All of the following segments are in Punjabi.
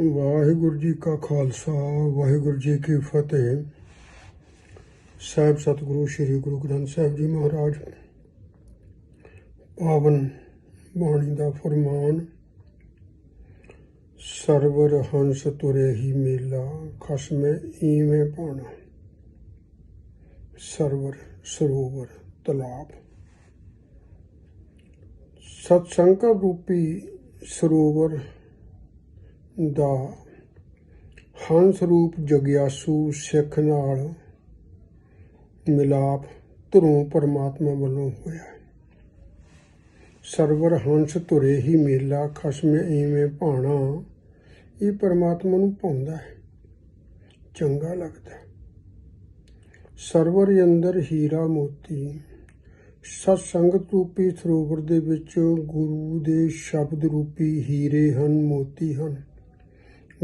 ਵਾਹਿਗੁਰੂ ਜੀ ਕਾ ਖਾਲਸਾ, ਵਾਹਿਗੁਰੂ ਜੀ ਕੀ ਫਤਿਹ। ਸਾਹਿਬ ਸਤਿਗੁਰੂ ਸ੍ਰੀ ਗੁਰੂ ਗ੍ਰੰਥ ਸਾਹਿਬ ਜੀ ਮਹਾਰਾਜ, ਪਾਵਨ ਬਾਣੀ ਦਾ ਫਰਮਾਨ, ਸਰਵਰ ਹੰਸ ਤੁਰੇ ਹੀ ਮੇਲਾ, ਖਸਮੇ ਈਵੇਂ ਪਾਣਾ। ਸਰਵਰ ਸਰੋਵਰ ਤਲਾਬ। ਸਤਸੰਗ ਰੂਪੀ ਸਰੋਵਰ ਦਾ ਹੰਸ ਰੂਪ ਜਗਿਆਸੂ ਸਿੱਖ ਨਾਲ ਮਿਲਾਪ ਧਰੋਂ ਪਰਮਾਤਮਾ ਵੱਲੋਂ ਹੋਇਆ ਸਰਵਰ ਹੰਸ ਧੁਰੇ ਹੀ ਮੇਲਾ, ਖਸਮ ਈਵੇਂ ਭਾਣਾ, ਇਹ ਪਰਮਾਤਮਾ ਨੂੰ ਪਾਉਂਦਾ ਹੈ। ਚੰਗਾ ਲੱਗਦਾ ਸਰਵਰ ਅੰਦਰ ਹੀਰਾ ਮੋਤੀ ਸਤ ਸੰਗਤ ਰੂਪੀ ਸਰੋਵਰ ਦੇ ਵਿੱਚ ਗੁਰੂ ਦੇ ਸ਼ਬਦ ਰੂਪੀ ਹੀਰੇ ਹਨ, ਮੋਤੀ ਹਨ।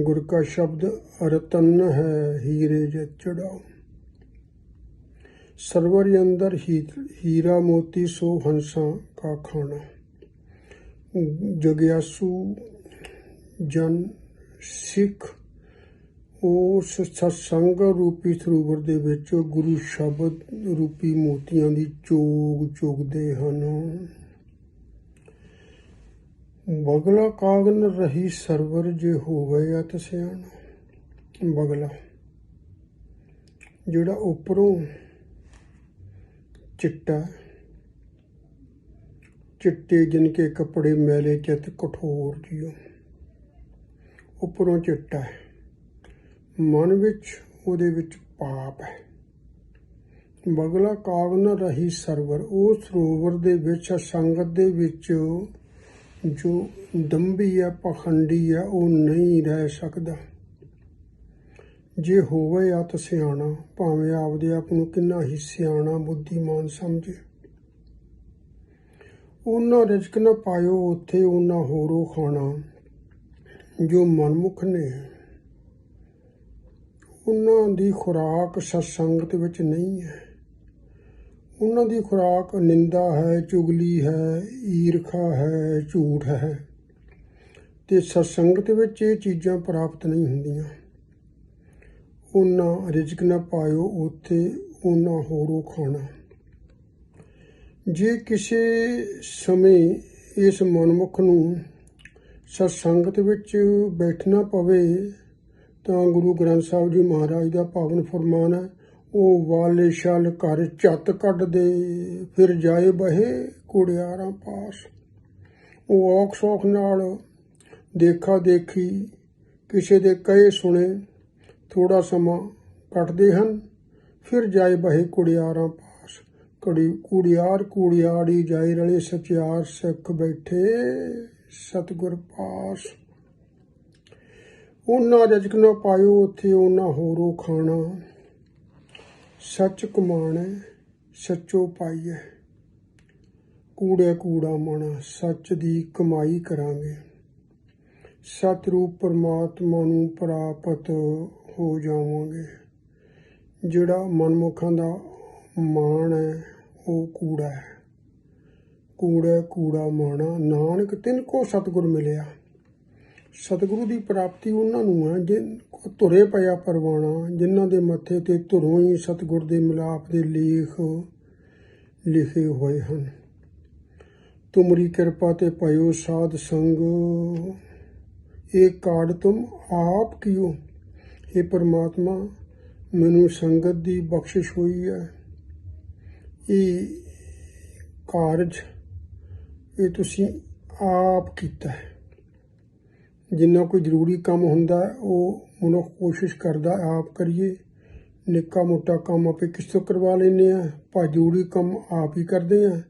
ਗੁਰ ਕਾ ਸ਼ਬਦ ਰਤਨ ਹੈ, ਹੀਰੇ ਜੇ ਚੜਾਓ। ਸਰਵਰ ਅੰਦਰ ਹੀ- ਹੀਰਾ ਮੋਤੀ ਸੋ ਹੰਸਾਂ ਕਾ ਖਾਣਾ। ਜਗਿਆਸੂ ਜਨ ਸਿੱਖ, ਉਸ ਸਤਸੰਗ ਰੂਪੀ ਸਰੋਵਰ ਦੇ ਵਿੱਚ ਗੁਰੂ ਸ਼ਬਦ ਰੂਪੀ ਮੋਤੀਆਂ ਦੀ ਚੋਗ ਚੁਗਦੇ ਹਨ। ਬਗਲਾ ਕਾਗਨ ਰਹੀ ਸਰਵਰ ਜੇ ਹੋਵੇ ਅਤ ਸਿਆਣਾ। ਬਗਲਾ, ਜਿਹੜਾ ਉੱਪਰੋਂ ਚਿੱਟਾ, ਚਿੱਟੇ ਜਿਨ ਕੇ ਕੱਪੜੇ ਮੈਲੇ ਚਿਤ ਕਠੋਰ ਜਿਉ ਉੱਪਰੋਂ ਚਿੱਟਾ ਹੈ। ਮਨ ਵਿੱਚ ਉਹਦੇ ਵਿੱਚ ਪਾਪ ਹੈ। ਬਗਲਾ ਕਾਗਨ ਰਹੀ ਸਰਵਰ, ਉਹ ਸਰੋਵਰ ਦੇ ਵਿੱਚ, ਸੰਗਤ ਦੇ ਵਿੱਚ ਜੋ ਦੰਭੀ ਹੈ ਪਖੰਡੀ ਹੈ ਉਹ ਨਹੀਂ ਰਹਿ ਸਕਦਾ। ਜੇ ਹੋਵੇ ਆ ਤਾਂ ਸਿਆਣਾ, ਭਾਵੇਂ ਆਪਦੇ ਆਪ ਨੂੰ ਕਿੰਨਾ ਹੀ ਸਿਆਣਾ ਬੁੱਧੀਮਾਨ ਸਮਝੇ। ਉਹਨਾਂ ਰਿਜਕ ਨਾ ਪਾਇਓ, ਉੱਥੇ ਉਹਨਾਂ ਹੋਰੋ ਖਾਣਾ, ਜੋ ਮਨਮੁਖ ਨੇ। ਉਹਨਾਂ ਦੀ ਖੁਰਾਕ ਸਤਸੰਗਤ ਵਿੱਚ ਨਹੀਂ ਹੈ। ਉਹਨਾਂ ਦੀ ਖੁਰਾਕ ਨਿੰਦਾ ਹੈ, ਚੁਗਲੀ ਹੈ, ਈਰਖਾ ਹੈ, ਝੂਠ ਹੈ। ਤੇ ਸਤਸੰਗਤ ਵਿੱਚ ਇਹ ਚੀਜ਼ਾਂ ਪ੍ਰਾਪਤ ਨਹੀਂ ਹੁੰਦੀਆਂ। ਉਹਨਾਂ ਰਿਜਕ ਨਾ ਪਾਇਓ, ਉੱਥੇ ਉਹਨਾਂ ਹੋਰੋ ਖਾਣਾ। ਜੇ ਕਿਸੇ ਸਮੇਂ ਇਸ ਮਨਮੁਖ ਨੂੰ ਸਤਸੰਗਤ ਵਿੱਚ ਬੈਠਣਾ ਪਵੇ, ਤਾਂ ਗੁਰੂ ਗ੍ਰੰਥ ਸਾਹਿਬ ਜੀ ਮਹਾਰਾਜ ਦਾ ਪਾਵਨ ਫਰਮਾਨ ਹੈ ਉਹ ਵਾਲੇ ਛਲ ਘਰ ਝੱਤ ਕੱਢ ਦੇ, ਫਿਰ ਜਾਏ ਬਹੇ ਕੁੜਿਆਰਾਂ ਪਾਸ। ਉਹ ਔਖ ਸੌਖ ਨਾਲ ਦੇਖਾ ਦੇਖੀ, ਕਿਸੇ ਦੇ ਕਹੇ ਸੁਣੇ ਥੋੜਾ ਸਮਾਂ ਕੱਟਦੇ ਹਨ, ਫਿਰ ਜਾਏ ਬਹੇ ਕੁੜਿਆਰਾਂ ਪਾਸ। ਕੜੀ ਕੁੜਿਆਰ ਕੁੜਿਆੜੀ ਜਾਏ ਰਲੇ ਸਚਿਆਰ ਸਿੱਖ ਬੈਠੇ ਸਤਿਗੁਰ ਪਾਸ। ਉਹਨਾਂ ਰਜਕ ਨਾ ਪਾਇਓ, ਉੱਥੇ ਉਹਨਾਂ ਹੋਰੋ ਖਾਣਾ। ਸੱਚ ਕਮਾਣਾ, ਸੱਚੋ ਪਾਈਐ। ਕੂੜੇ ਕੂੜਾ ਮਾਣਾ, ਸੱਚ ਦੀ ਕਮਾਈ ਕਰਾਂਗੇ। ਸਤਿਰੂਪ ਪਰਮਾਤਮਾ ਨੂੰ ਪ੍ਰਾਪਤ ਹੋ ਜਾਵਾਂਗੇ। ਜਿਹੜਾ ਮਨਮੁਖਾਂ ਦਾ ਮਾਣ ਹੈ, ਉਹ ਕੂੜਾ ਹੈ। ਕੂੜਾ ਕੂੜਾ ਮਾਣਾ, ਨਾਨਕ ਤਿੰਨ ਕੋ ਸਤਿਗੁਰ ਮਿਲਿਆ। ਸਤਿਗੁਰੂ ਦੀ ਪ੍ਰਾਪਤੀ ਉਹਨਾਂ ਨੂੰ ਹੈ, ਜਿਨ ਧੁਰੇ ਪਿਆ ਪਰਵਾਣਾ, ਜਿਨ੍ਹਾਂ ਦੇ ਮੱਥੇ ਤੇ ਧੁਰੋਂ ਹੀ ਸਤਿਗੁਰ ਦੇ ਮਿਲਾਪ ਦੇ ਲੇਖ ਲਿਖੇ ਹੋਏ ਹਨ। ਤੁਮਰੀ ਕਿਰਪਾ ਤੇ ਪਇਓ ਸਾਧ ਸੰਗ। ਇਹ ਕਾਰਡ ਤੁਮ ਆਪ ਕੀਓ। ਇਹ ਪਰਮਾਤਮਾ, ਮੈਨੂੰ ਸੰਗਤ ਦੀ ਬਖਸ਼ਿਸ਼ ਹੋਈ ਹੈ। ਇਹ ਕਾਰਜ ਇਹ ਤੁਸੀਂ ਆਪ ਕੀਤਾ ਹੈ। ਜਿੰਨਾ ਕੋਈ ਜ਼ਰੂਰੀ ਕੰਮ ਹੁੰਦਾ, ਉਹ ਮਨੁੱਖ ਕੋਸ਼ਿਸ਼ ਕਰਦਾ, ਆਪ ਕਰੀਏ। ਨਿੱਕਾ ਮੋਟਾ ਕੰਮ ਆਪੇ ਕਿਸ ਤੋਂ ਕਰਵਾ ਲੈਂਦੇ ਆ ਪਰ ਜ਼ਰੂਰੀ ਕੰਮ ਆਪ ਹੀ ਕਰਦੇ ਆ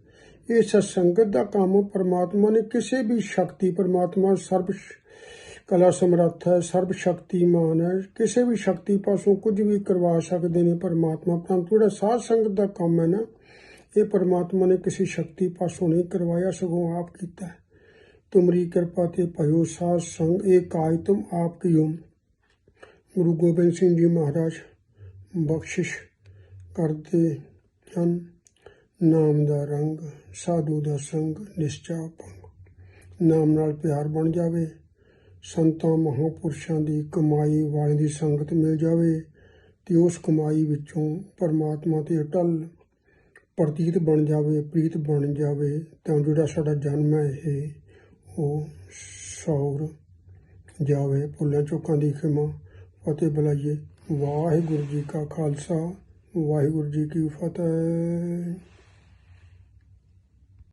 ਇਹ ਸਤਸੰਗਤ ਦਾ ਕੰਮ, ਪਰਮਾਤਮਾ ਨੇ ਕਿਸੇ ਵੀ ਸ਼ਕਤੀ, ਪਰਮਾਤਮਾ ਸਰਬ ਕਲਾ ਸਮਰੱਥ ਹੈ, ਸਰਬ ਸ਼ਕਤੀਮਾਨ ਹੈ। ਕਿਸੇ ਵੀ ਸ਼ਕਤੀ ਪਾਸੋਂ ਕੁਝ ਵੀ ਕਰਵਾ ਸਕਦੇ ਨੇ, ਪਰਮਾਤਮਾ ਪਰੰਤੂ ਜਿਹੜਾ ਸਾਧ ਸੰਗਤ ਦਾ ਕੰਮ ਹੈ ਨਾ, ਇਹ ਪਰਮਾਤਮਾ ਨੇ ਕਿਸੇ ਸ਼ਕਤੀ ਪਾਸੋਂ ਨਹੀਂ ਕਰਵਾਇਆ, ਸਗੋਂ ਆਪ ਕੀਤਾ ਤੁਮਰੀ ਕਿਰਪਾ ਤੇ ਭਇਓ ਸਾਧ ਸੰਗ, ਇਹ ਕਾਜ ਤੁਮ ਆਪ ਕੀਓ। ਗੁਰੂ ਗੋਬਿੰਦ ਸਿੰਘ ਜੀ ਮਹਾਰਾਜ, ਬਖਸ਼ਿਸ਼ ਕਰਦੇ ਹਨ। ਨਾਮ ਦਾ ਰੰਗ, ਸਾਧੂ ਦਾ ਸੰਗ, ਨਿਸ਼ਚਾ ਭੰਗ। ਨਾਮ ਨਾਲ ਪਿਆਰ ਬਣ ਜਾਵੇ। ਸੰਤਾਂ, ਮਹਾਂਪੁਰਸ਼ਾਂ ਦੀ ਕਮਾਈ ਵਾਲਿਆਂ ਦੀ ਸੰਗਤ ਮਿਲ ਜਾਵੇ ਤੇ ਉਸ ਕਮਾਈ ਵਿੱਚੋਂ ਪਰਮਾਤਮਾ ਤੇ ਅਟਲ ਪ੍ਰਤੀਤ ਬਣ ਜਾਵੇ, ਪ੍ਰੀਤ ਬਣ ਜਾਵੇ, ਤਾਂ ਜਿਹੜਾ ਸਾਡਾ ਜਨਮ ਹੈ ਇਹ ਉਹ ਸੌਰ ਜਾਵੇ ਭੁੱਲਾਂ ਚੁੱਕਾਂ ਦੀ ਖਿਮਾ, ਫਤਿਹ ਬੁਲਾਈਏ। ਵਾਹਿਗੁਰੂ ਜੀ ਕਾ ਖਾਲਸਾ, ਵਾਹਿਗੁਰੂ ਜੀ ਕੀ ਫਤਿਹ।